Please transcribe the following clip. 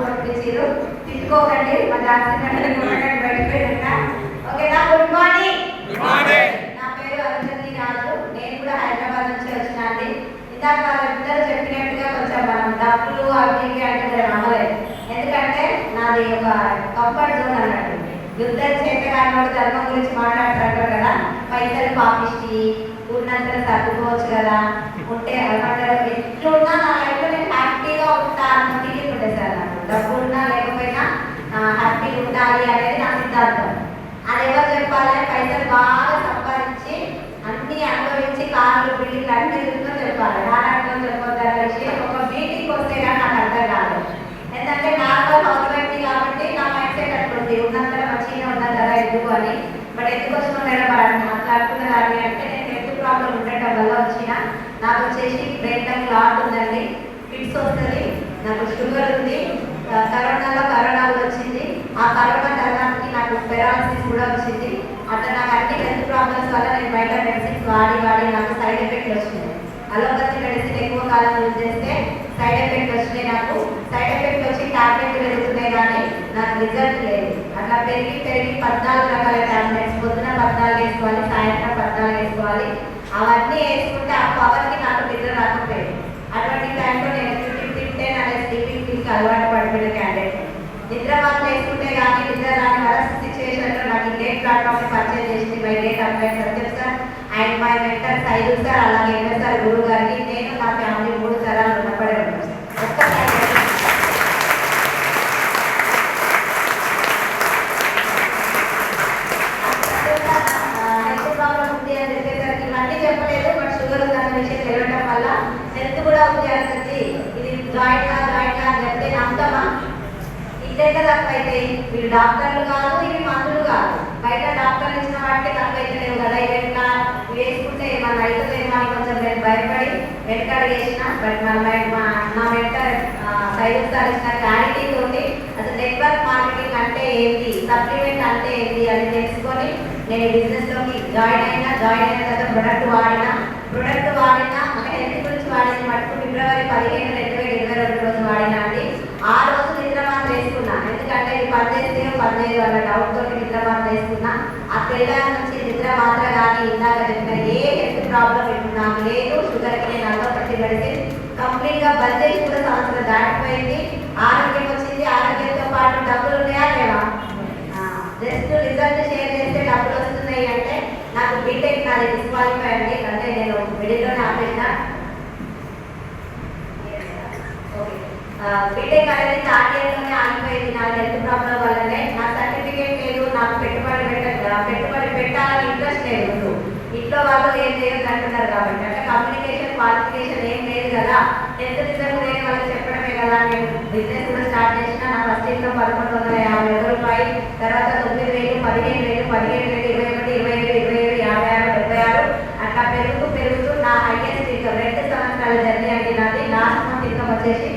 కొట్టించారు తిట్టుకోకండి మా జాగ్రత్త ఇందాక వాళ్ళిద్దరు చెప్పినట్టుగా కొంచెం మనం డబ్బులు అవి ఇవి అంటే నమ్మలేదు. ఎందుకంటే నాది ఒక కంఫర్ట్ జోన్ అన్నట్టు. యుద్ధం చేత కానివాడు ధర్మం గురించి మాట్లాడుతుంటారు కదా. పైసలు పాపిష్టి ఉన్నంత తగ్గుకోవచ్చు కదా. ఉంటే ఏమంటారు ఎట్లున్నా నా లైఫ్లో నేను హ్యాపీగా ఉంటాను ఫీలింగ్ ఉంటుంది సార్ నాకు. డబ్బు ఉన్నా లేకపోయినా హ్యాపీగా ఉండాలి అనేది నా సిద్ధాంతం. అది ఎవరు చెప్పాలి? పైసలు బాగా సంపాదించి అన్ని అనుభవించి కార్లు బిల్డింగ్లు అన్ని తిరుగుతూ చెప్పాలి నారాయణతో చెప్పొద్దు అనే ఒక మీటింగ్ వస్తే కానీ నాకు అర్థం కాదు. ఎందుకంటే నాకు హౌస్ వైఫ్ కాబట్టి నా మైండ్ సెట్ అట్లుంది. ఉన్నంతలో మంచిగా ఉన్నా కదా ఎందుకు అని. బట్ ఎందుకు వచ్చిన మేడం మరి అట్లా మాట్లాడుతున్నారు అంటే నేను హెల్త్ ప్రాబ్లం ఉండటం వల్ల వచ్చిన. నాకు వచ్చేసి బ్రెయిన్ క్లాట్ ఉందండి. ఫిట్స్ వస్తుంది. నాకు షుగర్ ఉంది. ఆ, కరోనాలో కరోనా వచ్చింది. ఆ కరోనా తర్వాతకి నాకు పెరాలసిస్ కూడా వచ్చింది. అట్లా నాకు అన్ని హెల్త్ ప్రాబ్లమ్స్ వల్ల నేను బయట మెడిసిన్స్ వాడి వాడి నాకు సైడ్ ఎఫెక్ట్ వచ్చింది అలోపతి మెడిసిన్ ఎక్కువ కాలం యూజ్ చేస్తే సైడ్ ఎఫెక్ట్ వచ్చినాయి నాకు. సైడ్ ఎఫెక్ట్ వచ్చి టాబ్లెట్ పెరుగుతున్నాయి కానీ నాకు రిజల్ట్ లేదు. అట్లా పెరిగి పెరిగి పద్నాలుగు రకాల టాబ్లెట్స్ పొద్దున పద్నాలుగు వేసుకోవాలి సాయంత్రం పద్నాలుగు వేసుకోవాలి. అవన్నీ వేసుకుంటే ఆ పవర్కి నాకు నిద్ర రాకపోయేది. అటువంటి టైంలో నేను తింటే నా అనే స్లీపింగ్ పిల్కి అలవాటు పడిపోయిన క్యాండిడేట్ నిద్ర మాత్రం వేసుకుంటే కానీ నిద్ర రాని వరస్ట్ సిచ్యువేషన్లో నాకు డేట్ ప్లాట్ఫామ్ పర్చేజ్ చేసింది by date apply Satyam sir. And my mentor Saidu sir అలాగే సార్ గురువు గారికి నేను నా ఫ్యామిలీ మూడు తరాలు రుణపడి ఉన్నాను హెల్త్ ప్రాబ్లం ఉంది అని చెప్పేసరికి ఇవన్నీ చెప్పలేదు బట్ షుగర్ ఉంది విషయం తెలియడం వల్ల హెల్త్ కూడా ఉంది అనేది ఇది జాయింట్గా జాయింట్గా అని చెప్తే నమ్మకమా ఇదే కదా అయితే మీరు డాక్టర్లు కాదు ఇవి మందులు కాదు బయట డాక్టర్లు ఇచ్చిన వాటికి తక్కువ అయితే లేవు కదా ఇవి ఎట్లా ఇవి వేసుకుంటే ఏమన్నా అవుతుందేమో అని కొంచెం నేను భయపడి వెనకాడ వేసిన బట్ మన మై- మా నా వెంట సైడ్ ఇచ్చిన క్లారిటీ తోటి అసలు నెట్వర్క్ మార్కెటింగ్ అంటే ఏంటి సప్లిమెంట్ అంటే ఏంటి అని తెలుసుకొని నేను బిజినెస్లోకి జాయిన్ అయినా జాయిన్ అయిన తర్వాత ప్రొడక్ట్ వాడినా ప్రొడక్ట్ వాడినా మన హెల్త్ గురించి వాడిన మటుకు ఫిబ్రవరి పదిహేను రెండు వేల ఇరవై రెండు రోజు వాడినా అండి. ఆ రోజు నిద్ర మాత్రం వేసుకున్నా ఎందుకంటే ఇది పనిచేస్తే పనిచేయదు అన్న డౌట్ తోటి నిద్ర వేసుకున్నా ఆ తెల్లారి నుంచి నిద్ర మాత్రం కానీ ఇందాక చెప్పిన ఏ హెల్త్ ప్రాబ్లం ఇప్పుడు నాకు లేదు షుగర్ నేను అల్లోపతి మెడిసిన్ కంప్లీట్గా బంద్ చేసి కూడా సంవత్సరం దాటిపోయింది. ఆరోగ్యం వచ్చింది. ఆరోగ్యంతో పాటు డబ్బులు ఉన్నాయా లేవా? జస్ట్ రిజల్ట్ షేర్ చేస్తే డబ్బులు వస్తున్నాయి అంటే నాకు బీటెక్ నాది డిస్క్వాలిఫై అండి అంటే నేను మిడిల్లోనే ఆపేసిన. బీటెక్ అనేది థర్డ్ ఇయర్లోనే ఆగిపోయింది. నా హెల్త్ ప్రాబ్లం వల్లనే. నా సర్టిఫికేట్ లేదు. నాకు పెట్టుబడి పెట్ట పెట్టుబడి పెట్టాలని ఇంట్రెస్ట్ లేదు. ఇంట్లో వాళ్ళు ఏం చేయొద్దు అంటున్నారు కాబట్టి. అంటే కమ్యూనికేషన్ క్వాలిఫికేషన్ ఏం లేదు కదా. హెల్త్ రిజల్ట్ లేని వాళ్ళకి చెప్పడమే కదా. నేను బిజినెస్ కూడా స్టార్ట్ చేసిన నా ఫస్ట్ ఇంట్లో పదకొండు వందల యాభై వేల రూపాయలు తర్వాత తొమ్మిది వేలు పదిహేను వేలు పదిహేడు వేలు ఇరవై ఒకటి ఇరవై ఏడు ఇరవై ఏడు యాభై ఆరు డెబ్బై ఆరు అట్లా పెరుగుతూ పెరుగుతూ నా హైయెస్ట్ ఇన్కమ్ రెండు సంవత్సరాల జర్నీ అంటే నాది. లాస్ట్ మంత్ ఇన్కమ్ వచ్చేసి